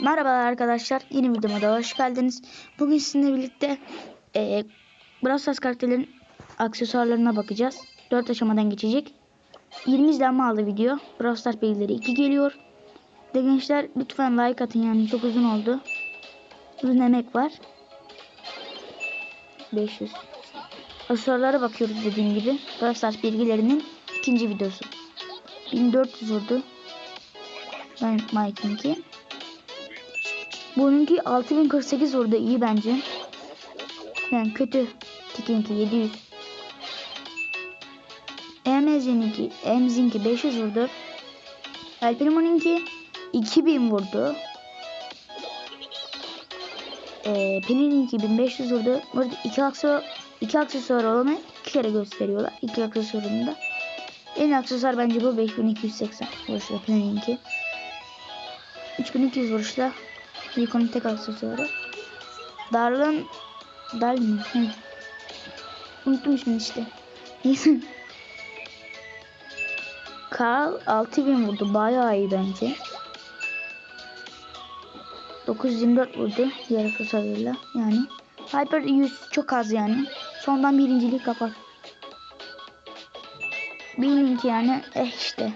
Merhabalar arkadaşlar. Yeni videoma da hoş geldiniz. Bugün sizinle birlikte e, Brawl Stars karakterlerin aksesuarlarına bakacağız. 4 aşamadan geçecek. 20 izlenme aldı video. Brawl Stars bilgileri 2 geliyor. De gençler lütfen like atın yani çok uzun oldu. Uzun emek var. 500. Aksesuarlara bakıyoruz dediğim gibi. Brawl Stars bilgilerinin ikinci videosu. 1400 vurdu. Ben Mike'inki. Bununki 6048 vurdu iyi bence. Yani kötü. Tikinki 700. Emzin'inki Emzin'inki 500 vurdu. Alperimo'nunki 2000 vurdu. Ee, Penny'ninki 1500 vurdu. Burada iki aksesuar, iki aksesuar olanı iki kere gösteriyorlar. İki aksesuarında. En aksesuar bence bu 5280 vuruşla Penny'ninki. 3200 vuruşla Nikon'un tek aksesuarı. Darlan Dal mı? Hı. Unuttum şimdi işte. Neyse. Carl 6000 vurdu. Bayağı iyi bence. 924 vurdu. Diğer aksesuarıyla. Yani. Hyper 100 çok az yani. Sondan birinciliği kapar. Billink yani eh işte.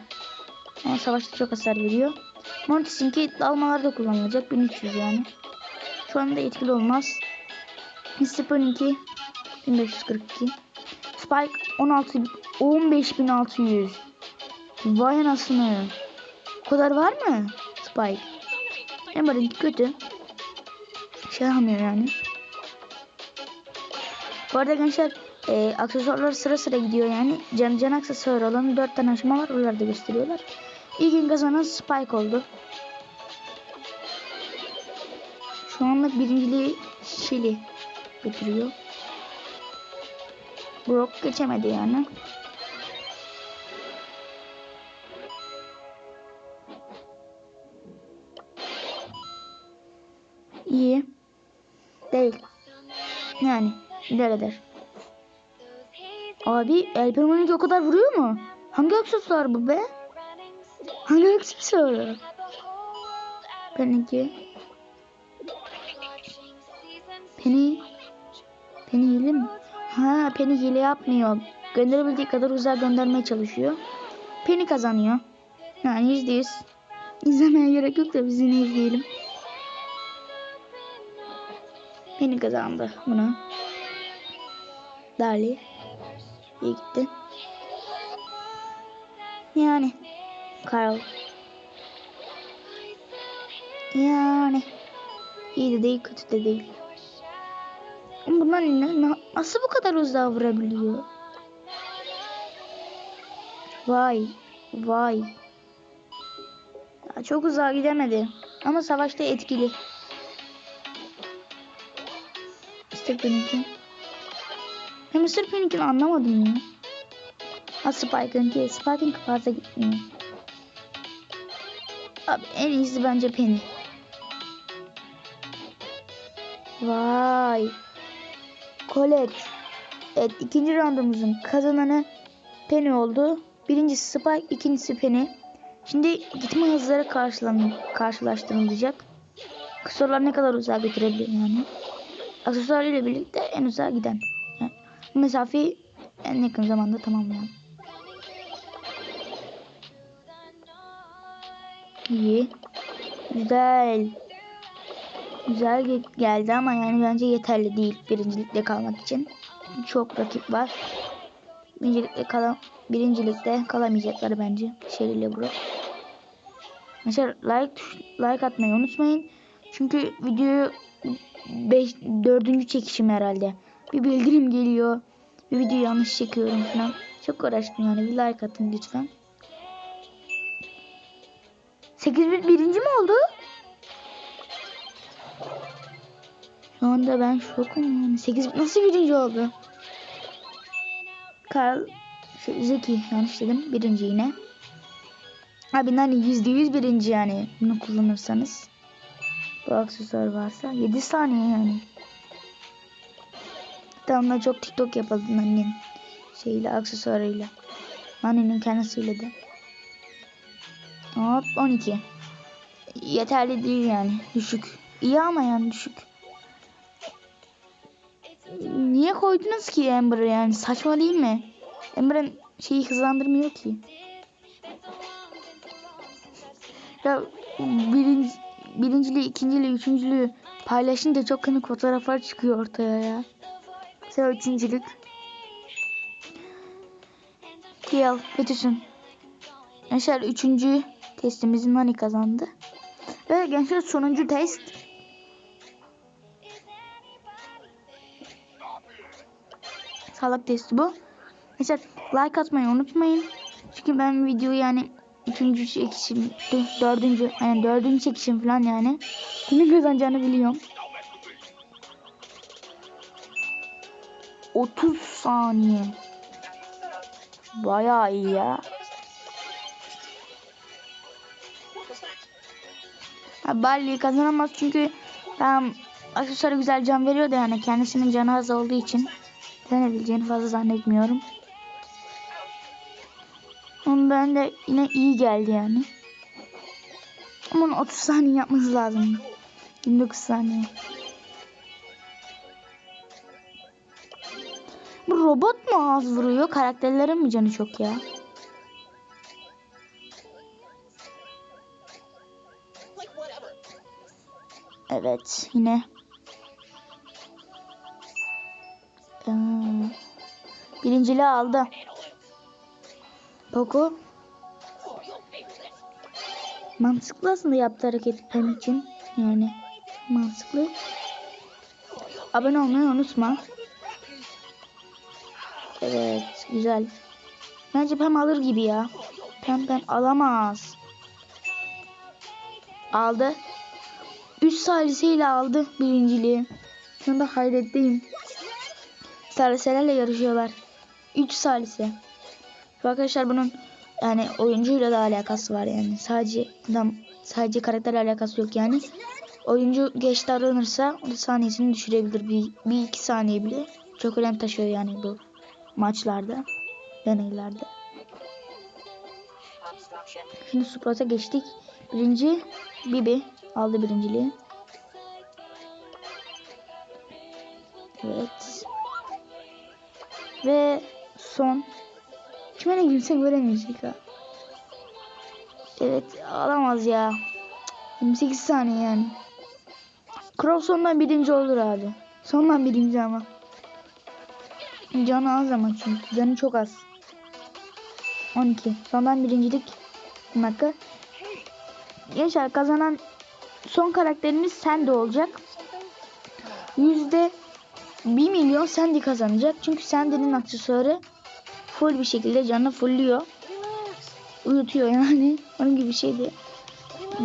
Ama savaşta çok hasar veriyor. Mortis'inki dalmalarda kullanılacak. 1300 yani. Şu anda etkili olmaz. Mr. 1542. Spike 16 15600. Vay anasını. O kadar var mı? Spike. Amber'inki kötü. Şey almıyor yani. Bu arada gençler e, aksesuarlar sıra sıra gidiyor yani. Can, can aksesuarı olan 4 tane aşama var. Oraları da gösteriyorlar. İlk gün kazanan Spike oldu. Şu anda birinciliği Şili götürüyor. Brock geçemedi yani. İyi. Değil. Yani eder. Abi El Primo'nunki o kadar vuruyor mu? Hangi aksesuar bu be? Hangi aksesuar? Benimki. Penny. Penny hile mi? Ha Penny hile yapmıyor. Gönderebildiği kadar uzağa göndermeye çalışıyor. Penny kazanıyor. Yani yüzde yüz. İzlemeye gerek yok da biz yine izleyelim. Penny kazandı bunu. Dali. İyi gitti. Yani. Carl. Yani. İyi de değil kötü de değil. Ama Bunlar ne, na- nasıl bu kadar uzağa vurabiliyor? Vay. Vay. Ya çok uzağa gidemedi. Ama savaşta etkili. İşte benimki. Hem Mr. Panick'ini anlamadım ya. Ha Spike'ınki. Spike'ınki fazla gitmiyor. Abi en iyisi bence Penny. Vay. Colette. Evet ikinci roundumuzun kazananı Penny oldu. Birincisi Spike, ikincisi Penny. Şimdi gitme hızları karşılaştırılacak. Aksesuarlar ne kadar uzağa götürebilir yani. Aksesuar ile birlikte en uzağa giden. Yani mesafeyi en yakın zamanda tamamlayan. İyi. Güzel. Güzel ge- geldi ama yani bence yeterli değil birincilikte kalmak için. Çok rakip var. Birincilikte kalam birincilikte kalamayacaklar bence. İle Brock. Mesela like like atmayı unutmayın. Çünkü videoyu 5 4. çekişim herhalde. Bir bildirim geliyor. Bir video yanlış çekiyorum falan. Çok uğraştım yani. Bir like atın lütfen. 8 birinci mi oldu? Şu anda ben şokum yani. 8 nasıl birinci oldu? Karl şey, Zeki yanlış dedim. Birinci yine. Abi hani yüzde yüz birinci yani. Bunu kullanırsanız. Bu aksesuar varsa. 7 saniye yani. Hatta çok TikTok yapalım annenin şeyle aksesuarıyla. Annenin kendisiyle de. Hop 12. yeterli değil yani. Düşük. İyi ama yani düşük. Niye koydunuz ki Amber'ı yani? Saçma değil mi? Amber'ın şeyi hızlandırmıyor ki. Ya birinci, birinciliği, ikinciliği, üçüncülüğü paylaşınca çok kınık fotoğraflar çıkıyor ortaya ya. Mesela üçüncülük. Gel kötüsün. Gençler üçüncü testimizin Nani kazandı. Ve gençler sonuncu test. Salak testi bu. Gençler like atmayı unutmayın. Çünkü ben videoyu yani üçüncü çekişim, dördüncü, yani dördüncü çekişim falan yani. Kimin kazanacağını biliyorum. 30 saniye. Bayağı iyi ya. Barley kazanamaz çünkü tam aksesuarı güzel can veriyor da yani kendisinin canı az olduğu için kazanabileceğini fazla zannetmiyorum. Onun ben de yine iyi geldi yani. Ama onun 30 saniye yapması lazım. 29 saniye. Bu robot mu az vuruyor? Karakterlerin mi canı çok ya? Evet yine. Ee, birinciliği aldı. Poco. Mantıklı aslında yaptığı hareket benim için. Yani mantıklı. Abone olmayı unutma. Evet güzel. Bence Pem alır gibi ya. Pem Pem alamaz. Aldı. 3 saliseyle aldı birinciliği. Şu anda hayretteyim. Saliselerle yarışıyorlar. 3 salise. Arkadaşlar bunun yani oyuncuyla da alakası var yani. Sadece adam sadece karakterle alakası yok yani. Oyuncu geç davranırsa saniyesini düşürebilir. Bir, bir iki saniye bile. Çok önem taşıyor yani bu maçlarda. Deneylerde. Şimdi Sprout'a geçtik. Birinci Bibi aldı birinciliği. Evet. Ve son kime gülse göremeyecek ha. Evet alamaz ya. Cık, 28 saniye yani. Crow sondan birinci olur abi. Sondan birinci ama. Canı az ama çünkü. Canı çok az. 12. Sondan birincilik. Bir dakika. Gençler kazanan son karakterimiz Sandy olacak. Yüzde 1 milyon Sandy kazanacak. Çünkü Sandy'nin aksesuarı full bir şekilde canını fullüyor. Uyutuyor yani. Onun gibi bir şeydi.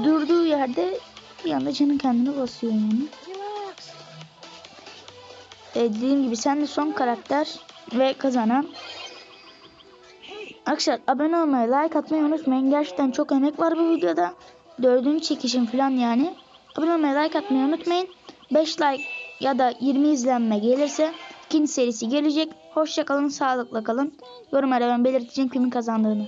Durduğu yerde bir anda canı kendini basıyor yani. E, dediğim gibi sen de son karakter ve kazanan. Arkadaşlar abone olmayı, like atmayı unutmayın. Gerçekten çok emek var bu videoda. Dördüncü çekişim falan yani. Abone olmayı, like atmayı unutmayın. 5 like ya da 20 izlenme gelirse ikinci serisi gelecek. Hoşça kalın, sağlıkla kalın. Yorumlara ben belirteceğim kimin kazandığını.